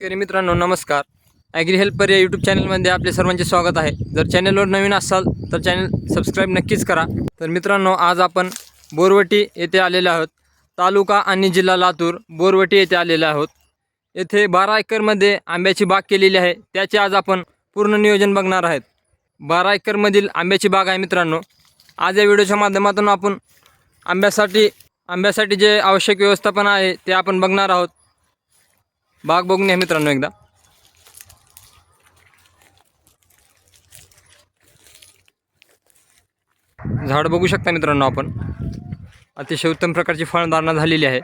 शेतकरी मित्रांनो नमस्कार. ॲग्री हेल्पर या यूट्यूब चॅनलमध्ये आपले सर्वांचे स्वागत आहे. जर चॅनलवर नवीन असाल तर चॅनल सबस्क्राईब नक्कीच करा. तर मित्रांनो आज आपण बोरवटी येथे आलेले आहोत. तालुका आणि जिल्हा लातूर बोरवटी येथे आलेले आहोत. येथे बारा एकरमध्ये आंब्याची बाग केलेली आहे. त्याचे आज आपण पूर्ण नियोजन बघणार आहेत. बारा एकरमधील आंब्याची बाग आहे मित्रांनो. आज या व्हिडिओच्या माध्यमातून आपण आंब्यासाठी आंब्यासाठी जे आवश्यक व्यवस्थापन आहे ते आपण बघणार आहोत. बाग बघून या मित्रांनो एकदा. झाड बघू शकता मित्रांनो आपण. अतिशय उत्तम प्रकारची फळधारणा झालेली आहे.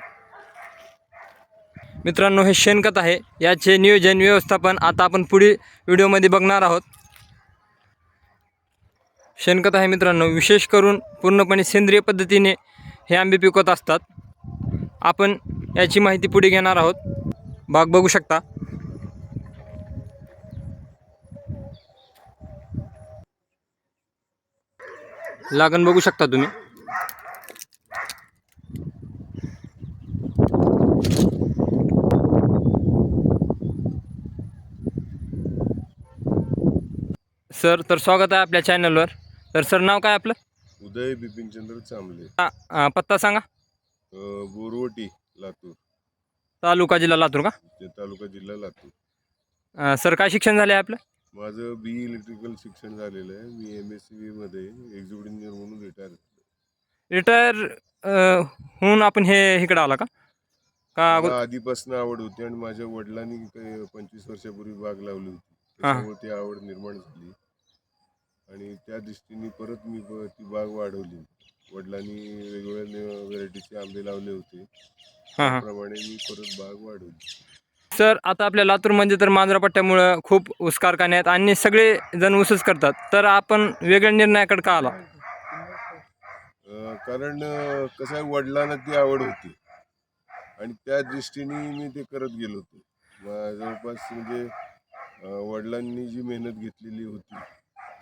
मित्रांनो हे शेणखत आहे. याचे नियोजन व्यवस्थापन आता आपण पुढील व्हिडिओमध्ये बघणार आहोत. शेणखत आहे मित्रांनो. विशेष करून पूर्णपणे सेंद्रिय पद्धतीने हे आंबे पिकवत असतात. आपण याची माहिती पुढे घेणार आहोत. बाग बघू शकता. लागण बघू शकता तुम्ही. सर तर स्वागत आहे आपल्या चॅनलवर. तर सर नाव काय आपलं? उदय बिपिनचंद्र चांबले आ, आ, पत्ता सांगा. बोरवटी लातूर. तालुका जिल्हा लातूर का? ते तालुका जिल्हा लातूर. अ, सर काय शिक्षण झाले आपलं? माझं बी इलेक्ट्रिकल शिक्षण झालेलं आहे. मी एम एस सी बीमध्ये एक्झिक्युटिव्ह इंजिनियर म्हणून रिटायर रिटायर होऊन आपण हे इकडं आला का? का अगो- मला आधीपासून आवड होती आणि माझ्या वडिलांनी काही पंचवीस वर्षापूर्वी बाग लावली होती. हा. त्याच्यामुळे ती आवड निर्माण झाली. आणि त्या दृष्टीने परत मी ब- ती बाग वाढवली. वडिलांनी वेगवेगळ्या व्हरायटीचे आंबे लावले होते. हां हां. त्याप्रमाणे मी परत बाग वाढवली. सर आता आपल्या लातूरमध्ये तर मांजरा पट्ट्यामुळं खूप ऊस कारखाने आहेत आणि सगळे जण ऊसच करतात. तर आपण वेगळ्या निर्णयाकडे का आला? अ, कारण अ, कसं आहे वडिलांना ती आवड होती. आणि त्या दृष्टीने मी ते करत गेलो होतो. म- जवळपास म्हणजे अ, वडिलांनी जी मेहनत घेतलेली होती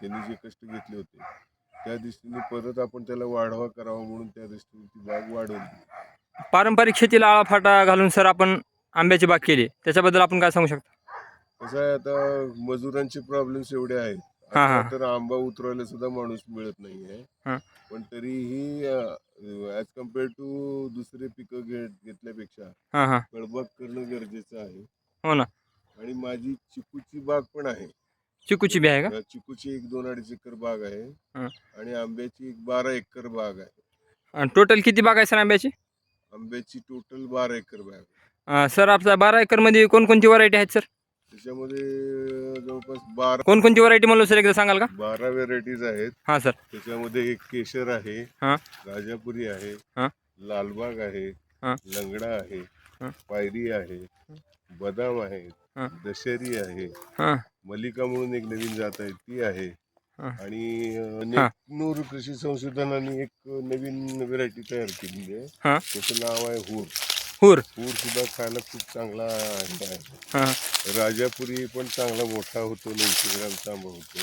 त्यांनी जे कष्ट घेतले होते त्या दृष्टीने परत आपण त्याला वाढवा करावा म्हणून त्या दृष्टीने ती बाग वाढवली. पारंपरिक शेतीला आळाफाटा घालून सर आपण आंब्याची बाग केली. त्याच्याबद्दल आपण काय सांगू शकतो? कसं आहे आता मजुरांचे प्रॉब्लेम्स एवढे आहेत. हा, हा. आता तर आंबा उतरवायला सुद्धा माणूस मिळत हा. नाहीये पण तरीही ॲज कंपेअर टू दुसरे पिकं घेत घेतल्यापेक्षा हां हां. फळबाग करणं गरजेचं आहे. हो ना. आणि माझी चिकूची बाग पण आहे. चिकूची बी आहे का चिकूची एक दोन अडीच एकर बाग आहे हं. आणि आंब्याची एक बारा एकर बाग आहे टोटल किती बाग आहे सर आंब्याची आंब्याची टोटल बारा एकर बाग आहे. सर आपल्या बारा एकरमध्ये कोणकोणती व्हरायटी आहेत सर त्याच्यामध्ये जवळपास बारा कोणकोणती व्हरायटी म्हणलो सर एकदा सांगाल का बारा व्हेरायटीज आहेत हां सर त्याच्यामध्ये एक केशर आहे हां राजापुरी आहे हां. लालबाग आहे हां. लंगडा आहे हां. पायरी आहे बदाम आहे. दशेरी आहे मलिका म्हणून एक नवीन जात आहे ती आहे. हां. आणि अ, नेकनूर कृषी संशोधनाने एक नवीन व्हेरायटी तयार केलेली आहे. हां. त्याचं नाव आहे हूर. हुर. हूर सुद्धा खायला खूप चांगला आहे. हां. राजापुरी पण चांगला मोठा होतो नऊशे ग्रामचा आंबा होतो.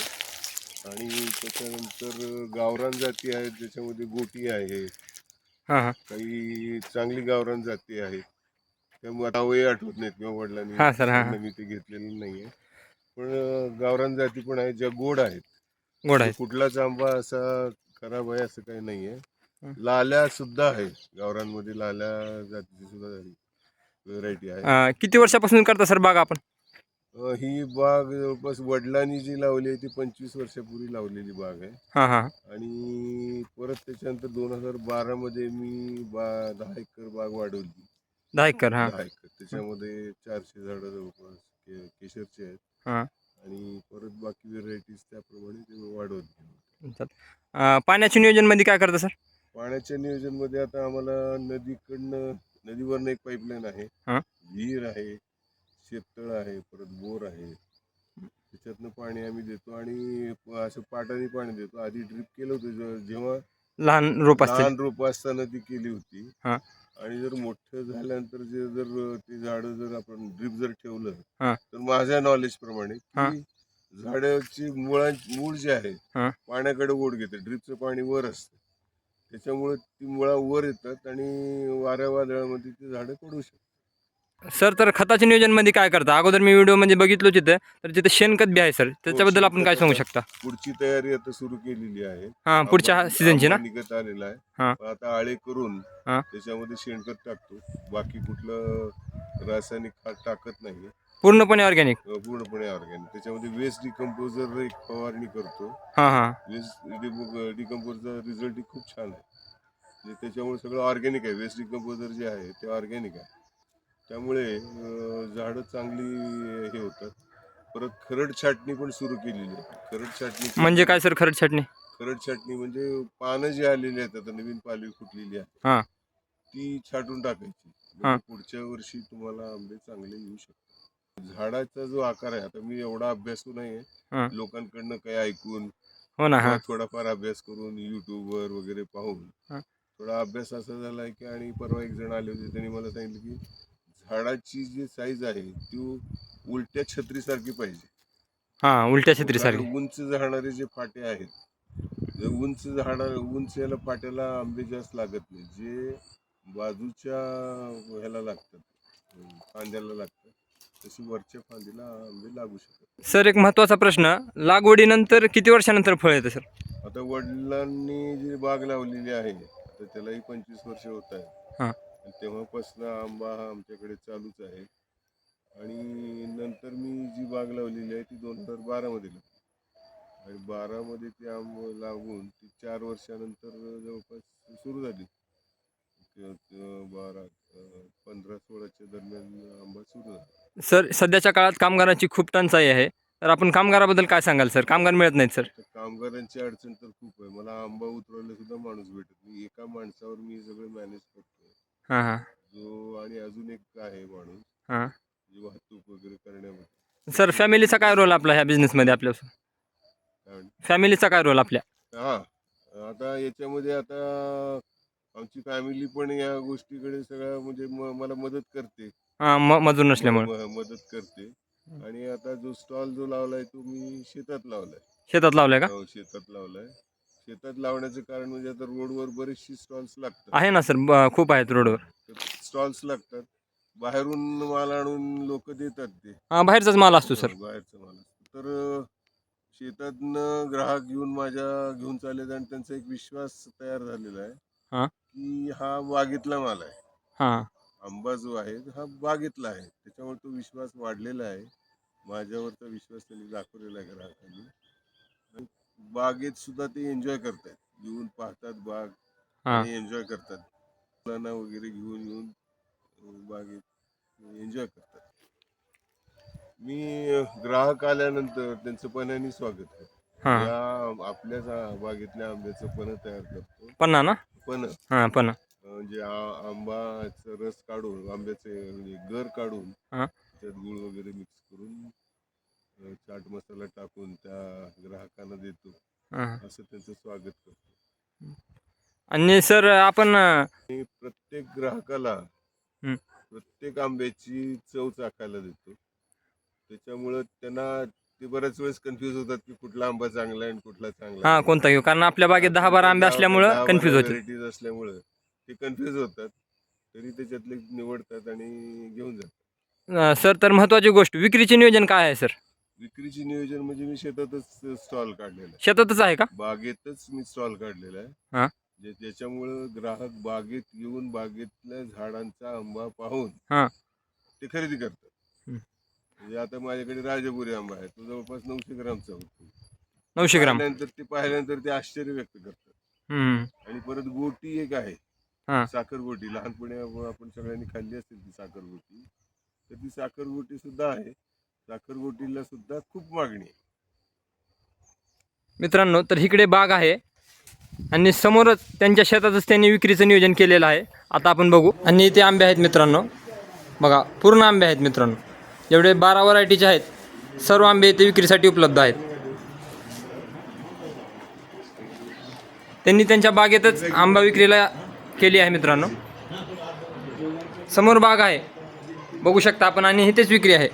आणि त्याच्यानंतर गावरान जाती आहेत ज्याच्यामध्ये गोटी आहे. हां हां. काही चांगली गावरान जाती आहेत. त्यामुळे नावही आठवत नाहीत किंवा वडिलांनी हां सर, हां, हां. मी ते घेतलेलं नाहीये. पण गावरान जाती पण आहेत ज्या गोड आहेत. गोड आहे कुठलाच आंबा असा खराब आहे असं काही नाहीये. लाल्या सुद्धा आहे. गावरांमध्ये लाल्या जातीची सुद्धा व्हरायटी आहे. अ, किती वर्षापासून करता सर बाग आपण? अं, ही बाग जवळपास वडिलांनी जी लावली आहे ती पंचवीस वर्षापूर्वी लावलेली बाग आहे. हां हां. आणि परत त्याच्यानंतर दोन हजार बारामध्ये मी बा दहा एकर बाग वाढवली. दहा एकर हां. दहा एकर. त्याच्यामध्ये चारशे झाडं जवळपास के- केशरचे आहेत. हां. आणि परत बाकी व्हेरायटीज त्याप्रमाणे ते वाढवत गेलो. अ, पाण्याच्या नियोजनमध्ये काय करता सर? पाण्याच्या नियोजनमध्ये आता आम्हाला नदीकडनं नदीवरनं एक पाईपलाईन आहे. हां. विहीर आहे शेततळ आहे परत बोर आहे. त्याच्यातनं पाणी आम्ही देतो आणि प- असं पाटाने पाणी देतो. आधी ड्रिप केलं होतं जे- जेव्हा लहान रोप लहान रोप असताना ती केली होती. हां. आणि जर मोठं झाल्यानंतर जे जर ते झाडं जर आपण ड्रिप जर ठेवलं हां. तर माझ्या नॉलेज प्रमाणे हां. झाडाची मुळा मूळ जे आहे हां. पाण्याकडे ओढ घेते ड्रिपचं पाणी वर असतं त्याच्यामुळे ती मुळा वर येतात आणि वाऱ्या वादळामध्ये ती झाडं पडू शकतात सर तर खताच्या नियोजनमध्ये काय करता? अगोदर मी व्हिडिओमध्ये बघितलो तिथं तर तिथे शेणखत बी आहे सर त्याच्याबद्दल आपण काय सांगू शकता? पुढची तयारी आता सुरू केलेली आहे. हां पुढच्या सीझनची ना? आंबा निघत आलेला आहे. हां. पण आता आळे करून हां. त्याच्यामध्ये शेणखत टाकतो. बाकी कुठलं रासायनिक खत टाकत नाही पूर्णपणे ऑर्गॅनिक अं, पूर्णपणे ऑर्गॅनिक त्याच्यामध्ये वेस्ट डिकम्पोजर एक फवारणी करतो. हां हां. वेस्ट डिकम्पोजरचा रिझल्ट खूप छान आहे. म्हणजे त्याच्यामुळे सगळं ऑर्गॅनिक आहे. वेस्ट डिकम्पोजर जे आहे ते ऑर्गॅनिक आहे. त्यामुळे झाडं चांगली हे होतात परत खरड छाटणी पण सुरू केलेली आहे खरड छाटणी म्हणजे काय सर खरड छाटणी खरड छाटणी म्हणजे पानं जी आलेली आहेत आता नवीन पालवी फुटलेली आहे हां. ती छाटून टाकायची हां. म्हणजे पुढच्या वर्षी तुम्हाला आंबे चांगले येऊ शकतात झाडाचा जो आकार आहे आता मी एवढा अभ्यासू हां. नाहीये लोकांकडनं काही ऐकून हो ना हां किंवा थोडाफार अभ्यास करून युट्यूबवर वगैरे पाहून हां. थोडा अभ्यास असा झालाय की आणि परवा एक जण आले होते त्यांनी मला सांगितलं की झाडाची जी साईज आहे ती उलट्या छत्रीसारखी पाहिजे. हां उलट्या छत्रीसारखी. कारण उंच झाडणारे जे फाटे आहेत जे उंच झाडा उंच याला फाट्याला आंबे जास्त लागत नाही. जे बाजूच्या ह्याला लागतात फांद्याला लागतात तशी वरच्या फांदीला आंबे लागू शकतात सर एक महत्त्वाचा प्रश्न लागवडीनंतर किती वर्षानंतर फळ येतं सर? आता वडिलांनी जी बाग लावलेली आहे तर त्यालाही पंचवीस वर्ष होत आहे हां. तेव्हापासून आंबा हा आमच्याकडे चालूच आहे. आणि नंतर मी जी बाग लावलेली आहे ती दोन हजार बारामध्ये लावली. आणि बारामध्ये ती आंब लागून ती चार वर्षानंतर जवळपास सुरू झाली. बारा पंधरा सोळाच्या दरम्यान आंबा सुरू झाला. सर सध्याच्या काळात कामगारांची खूप टंचाई आहे. तर आपण कामगाराबद्दल काय सांगाल सर? कामगार मिळत नाहीत सर. कामगारांची अडचण तर खूप आहे. मला आंबा उतरवायला सुद्धा माणूस भेटत नाही. एका माणसावर मी सगळं मॅनेज करतोय हां हां. जो आणि अजून एक आहे माणूस. हां. जी वाहतूक वगैरे करण्यामध्ये. सर फॅमिलीचा काय रोल आपला ह्या बिझनेसमध्ये आपल्या काय? म्हणते? फॅमिलीचा काय रोल आपल्या? हा. आता याच्यामध्ये आता आमची फॅमिली पण या गोष्टीकडे सगळ्या म्हणजे म- मला मदत करते. हां म मजूर नसल्यामुळे. म- मदत करते. आणि आता जो स्टॉल जो लावलाय तो मी शेतात लावलाय. शेतात लावलंय का? हो, शेतात लावलाय. शेतात लावण्याचं कारण म्हणजे आता रोडवर बरेचशी स्टॉल्स लागतात. आहे ना सर ब- खूप आहेत रोडवर. स्टॉल्स लागतात. बाहेरून माल आणून लोक देतात ते. हां बाहेरचाच माल असतो सर. बाहेरचा माल असतो. तर अं, शेतातनं ग्राहक घेऊन माझ्या घेऊन चालले आणि त्यांचा एक विश्वास तयार झालेला हा. आहे की हा बागेतला माल आहे. हां. आंबा जो आहे हा बागेतला आहे. त्याच्यामुळे तो विश्वास वाढलेला आहे. माझ्यावरचा विश्वास त्यांनी दाखवलेला आहे ग्राहकांनी. आणि बागेत सुद्धा ते एन्जॉय करतात. येऊन पाहतात बाग हां. आणि एन्जॉय करतात. मुलांना वगैरे घेऊन येऊन अं, बागेत एन्जॉय करतात. मी अं, ग्राहक आल्यानंतर त्यांचं पण्याने स्वागत करतो. हां. या आपल्याच आ- बागेतल्या आंब्याचं पण तयार करतो. पन्ना ना? पण हां म्हणजे आ- आंबाचं रस काढून आंब्याचे म्हणजे गर काढून हा. त्यात गुळ वगैरे मिक्स करून चाट मसाला टाकून त्या ग्राहकांना देतो. हां. असं त्यांचं स्वागत करतो. आणि सर आपण अं, आणि प्रत्येक ग्राहकाला हं. प्रत्येक आंब्याची चव चाखायला देतो. त्याच्यामुळं त्यांना ते बऱ्याच वेळेस कन्फ्युज होतात की कुठला आंबा चांगला आहे आणि कुठला चांगला हां नाही. कोणता घेऊ? कारण आपल्या बागेत दहा बारा आंबे असल्यामुळं कन्फ्यूज होते असल्यामुळं ते कन्फ्युज होतात. तरी त्याच्यातले निवडतात आणि घेऊन जातात. अं, सर तर महत्त्वाची गोष्ट विक्रीचे नियोजन काय आहे सर? विक्रीची नियोजन म्हणजे मी शेतातच स्टॉल काढलेला आहे. शेतातच आहे का? बागेतच मी स्टॉल काढलेला हा. आहे जे- ज्याच्यामुळं ग्राहक बागेत येऊन बागेतल्या झाडांचा आंबा पाहून. ते खरेदी करतात. म्हणजे आता माझ्याकडे राजपुरी आंबा आहे. तो जवळपास नऊशे ग्रामचा होतो. नऊशे ग्राम. पाहिल्यानंतर ते पाहिल्यानंतर ते आश्चर्य व्यक्त करतात. हम्म. आणि परत गोटी एक आहे. हा. साखर गोटी. लहानपणी आप- आपण सगळ्यांनी खाल्ली असेल ती साखर गोटी. तर ती साखर गोटी सुद्धा आहे. साखरगोटीला सुद्धा खूप मागणी आहे. मित्रांनो तर इकडे बाग आहे आणि समोरच त्यांच्या शेतातच त्यांनी विक्रीचं नियोजन केलेलं आहे. आता आपण बघू. आणि इथे आंबे आहेत मित्रांनो. बघा पूर्ण आंबे आहेत मित्रांनो. जेवढे बारा व्हरायटीचे आहेत. सर्व आंबे इथे विक्रीसाठी उपलब्ध आहेत. त्यांनी त्यांच्या बागेतच आंबा विक्रीला केली आहे मित्रांनो. समोर बाग आहे. बघू शकता आपण. आणि इथेच विक्री आहे.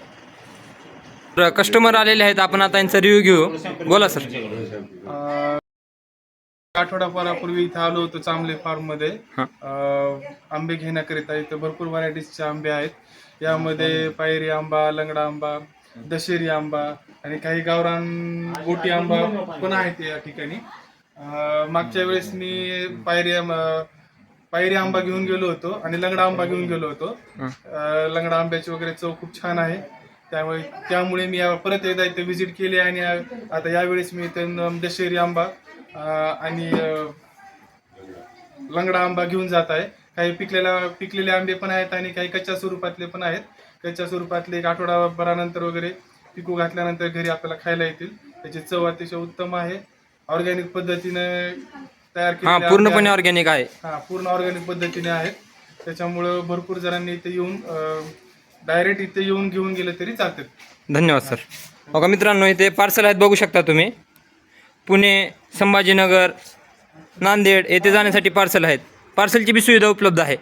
तर कस्टमर आलेले आहेत. आपण आता यांचा रिव्ह्यू घेऊ. बोला सर अं, आठवडाभरापूर्वी इथं आलो होतो चांबले फार्ममध्ये आंबे घेण्याकरिता इथं भरपूर व्हरायटीजचे आंबे आहेत. यामध्ये पायरी आंबा लंगडा आंबा दशेरी आंबा आणि काही गावरान गोटी आंबा पण आहेत या ठिकाणी. मागच्या वेळेस मी पायरी आंबा पायरी आंबा घेऊन गेलो होतो आणि लंगडा आंबा घेऊन गेलो होतो. लंगडा आंब्याची वगैरे चव खूप छान आहे. त्यामुळे त्यामुळे मी परत एकदा इथे व्हिजिट केली आणि आता यावेळेस मी इथे दशेरी आंबा आणि लंगडा आंबा घेऊन जात आहे. काही पिकलेला पिकलेले आंबे पण आहेत आणि काही कच्च्या स्वरूपातले पण आहेत. कच्च्या स्वरूपातले एक आठवडाभरानंतर वगैरे पिकू घातल्यानंतर घरी आपल्याला खायला येतील. त्याची चव अतिशय उत्तम आहे. ऑर्गॅनिक पद्धतीने तयार हा केलेले पूर्णपणे. ऑर्गॅनिक आहे. हा पूर्ण ऑर्गॅनिक पद्धतीने आहेत. त्याच्यामुळं भरपूर जणांनी इथे येऊन डायरेक्ट इथे येऊन घेऊन गेले तरी चालतात धन्यवाद सर. बघा मित्रांनो इथे पार्सल आहेत बघू शकता तुम्ही. पुणे संभाजीनगर नांदेड येथे जाण्यासाठी पार्सल आहेत. पार्सलची बी सुविधा उपलब्ध आहे.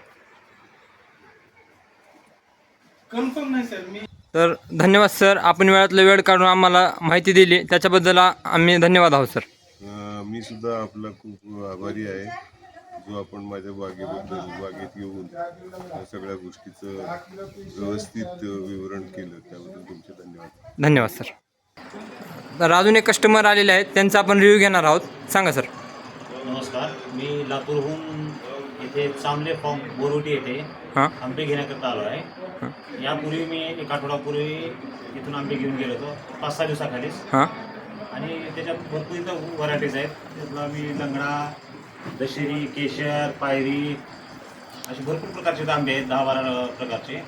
कन्फर्म नाही सर. मी तर धन्यवाद सर. आपण वेळातला वेळ काढून आम्हाला माहिती दिली. त्याच्याबद्दल आम्ही धन्यवाद आहोत सर. मी सुद्धा आपला खूप आभारी आहे. जो आपण माझ्या बागेबद्दल बागेत येऊन या सगळ्या गोष्टीचं व्यवस्थित विवरण केलं त्याबद्दल तुमचे धन्यवाद. धन्यवाद सर. तर अजून एक कस्टमर आलेले आहेत त्यांचा आपण रिव्ह्यू घेणार आहोत. सांगा सर. नमस्कार. मी लातूरहून इथे चांगले फॉर्म बोरवटी येथे हां. आंबे घेण्याकरता आलो आहे. यापूर्वी मी एक आठवडापूर्वी इथून आंबे घेऊन गेलो होतो पाच सहा दिवसाखालीच. हां. आणि त्याच्यात भरपूर इथं व्हरायटीज आहेत. त्यातला मी लंगडा दशेरी केशर पायरी असे भरपूर प्रकारचे आंबे आहेत दहा बारा प्रकारचे.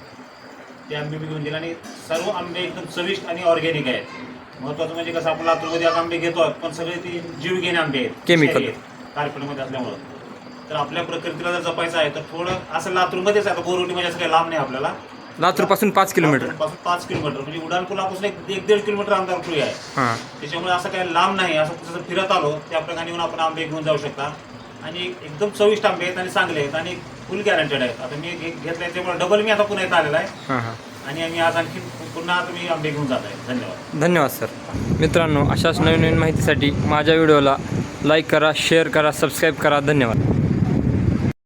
ते आंबे मी घेऊन गेले आणि सर्व आंबे एकदम चविष्ट आणि ऑर्गॅनिक आहेत. महत्त्वाचं म्हणजे कसं आपण लातूरमध्ये आंबे घेतो पण सगळे ते जीव घेणे आंबे आहेत आहेत, कारखान्यामध्ये असल्यामुळं. तर आपल्या प्रकृतीला जर जपायचं आहे तर थोडं असं लातूरमध्येच आहे आता बोरवटी म्हणजे असं काही लांब नाही आपल्याला. लातूरपासून पाच किलोमीटर. पासून पाच किलोमीटर म्हणजे उडानपुलापासून एक एक दीड किलोमीटर अंतरपुरी आहे. त्याच्यामुळे असं काही लांब नाही असं फिरत आलो त्या प्रकारे येऊन आपण आंबे घेऊन जाऊ शकता. आणि एकदम चविष्ट आंबे आहेत आणि चांगले आहेत आणि फुल गॅरंटेड आहेत. आता मी घे- घेतलंय त्यामुळे डबल मी आता पुन्हा इथं आलेला आहे. हां हां. आणि आम्ही आज आणखी पुन्हा मी आंबे घेऊन जात आहे धन्यवाद. धन्यवाद सर. मित्रांनो अशाच नवीन नवीन माहितीसाठी माझ्या व्हिडिओला लाईक करा शेअर करा सबस्क्राईब करा. धन्यवाद.